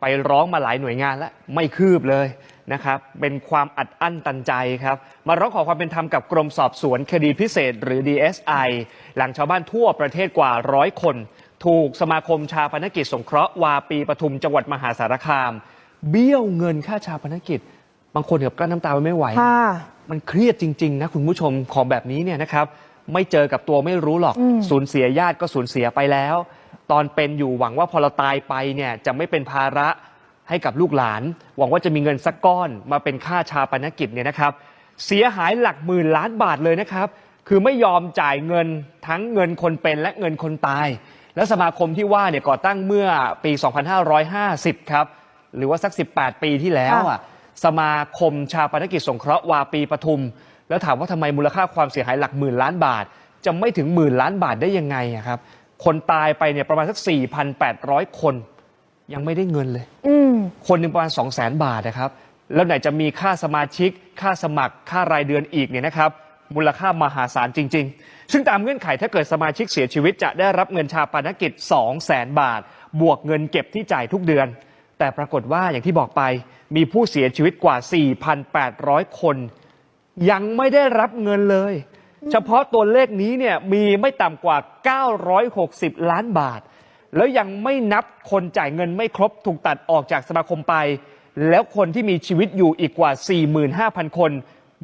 ไปร้องมาหลายหน่วยงานแล้วไม่คืบเลยนะครับเป็นความอัดอั้นตันใจครับ มาร้องขอความเป็นธรรมกับกรมสอบสวนคดีพิเศษหรือ DSI หลังชาวบ้านทั่วประเทศกว่าร้อยคน ถูกสมาคมชาปนกิจสงเคราะห์วาปีปทุมจังหวัดมหาสารคาม เบี้ยวเงินค่าชาปนกิจ บางคนกับกลั้นน้ำตาไว้ไม่ไหวค่ะมันเครียดจริง ๆ นะคุณผู้ชมของแบบนี้เนี่ยนะครับไม่เจอกับตัวไม่รู้หรอกสูญเสียญาติก็สูญเสียไปแล้ว ตอนเป็นอยู่หวังว่าพอเราตายไปเนี่ยจะไม่เป็นภาระให้กับลูกหลาน หวังว่าจะมีเงินสักก้อนมาเป็นค่าชาปนกิจเนี่ยนะครับ เสียหายหลักหมื่นล้านบาทเลยนะครับ คือไม่ยอมจ่ายเงินทั้งเงินคนเป็นและเงินคนตาย แล้วสมาคมที่ว่าเนี่ยก่อตั้งเมื่อปี 2550 ครับ หรือว่าสัก 18 ปีที่แล้วอะสมาคมชาปนกิจสงเคราะห์วาปีปทุม แล้วถามว่าทำไมมูลค่าความเสียหายหลักหมื่นล้านบาท จะไม่ถึงหมื่นล้านบาทได้ยังไงอะครับ คนตายไปเนี่ยประมาณสัก 4,800 คน ยังไม่ได้เงินเลย อืม คนหนึ่งประมาณ 2 0 0แสนบาทนะครับ แล้วไหนจะมีค่าสมาชิก ค่าสมัคร ค่ารายเดือนอีกเนี่ยนะครับ มูลค่ามหาศาลจริง ๆ ซึ่งตามเงื่อนไขถ้าเกิดสมาชิกเสียชีวิตจะได้รับเงินชาปนกิจ 2 0 0แสนบาท บวกเงินเก็บที่จ่ายทุกเดือน แต่ปรากฏว่าอย่างที่บอกไป มีผู้เสียชีวิตกว่า 4,800 คน ยังไม่ได้รับเงินเลย เฉพาะตัวเลขนี้เนี่ยมีไม่ต่ำกว่า 960 ล้านบาท แล้วยังไม่นับคนจ่ายเงินไม่ครบถูกตัดออกจากสมาคมไป แล้วคนที่มีชีวิตอยู่อีกกว่า 45,000 คน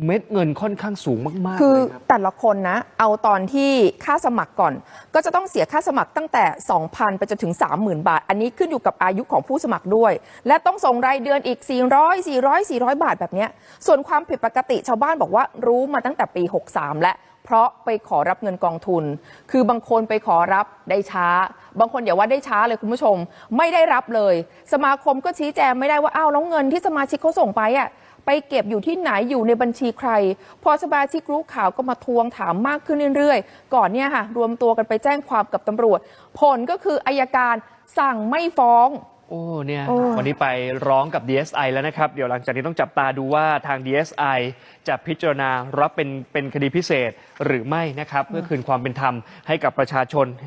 เม็ดเงินค่อนข้างสูงมากๆคือเลยครับ แต่ละคนนะ เอาตอนที่ค่าสมัครก่อน ก็จะต้องเสียค่าสมัครตั้งแต่ 2,000 ไปจนถึง 30,000 บาท อันนี้ขึ้นอยู่กับอายุของผู้สมัครด้วย และต้องส่งรายเดือนอีก 400 400 400 บาทแบบเนี้ยส่วนความผิดปกติชาวบ้านบอกว่ารู้มาตั้งแต่ปี 63 และ เพราะไปขอรับเงินกองทุน คือบางคนไปขอรับได้ช้า บางคนอย่าว่าได้ช้าเลยคุณผู้ชม ไม่ได้รับเลย สมาคมก็ชี้แจงไม่ได้ว่าอ้าวแล้วเงินที่สมาชิกเขาส่งไปอะ ไปเก็บอยู่ที่ไหนอยู่ในบัญชีใคร พอสมาชิกรู้ข่าวก็มาทวงถามมากขึ้นเรื่อยๆ ก่อนเนี่ยค่ะรวมตัวกันไปแจ้งความกับตำรวจ ผลก็คืออายการสั่งไม่ฟ้องโอ้เนี่ยโอ้วันนี้ไปร้องกับ DSI แล้วนะครับ เดี๋ยวหลังจากนี้ต้องจับตาดูว่าทาง DSI จะพิจารณารับเป็นเป็นคดีพิเศษหรือไม่นะครับ เพื่อคืนความเป็นธรรมให้กับประชาชน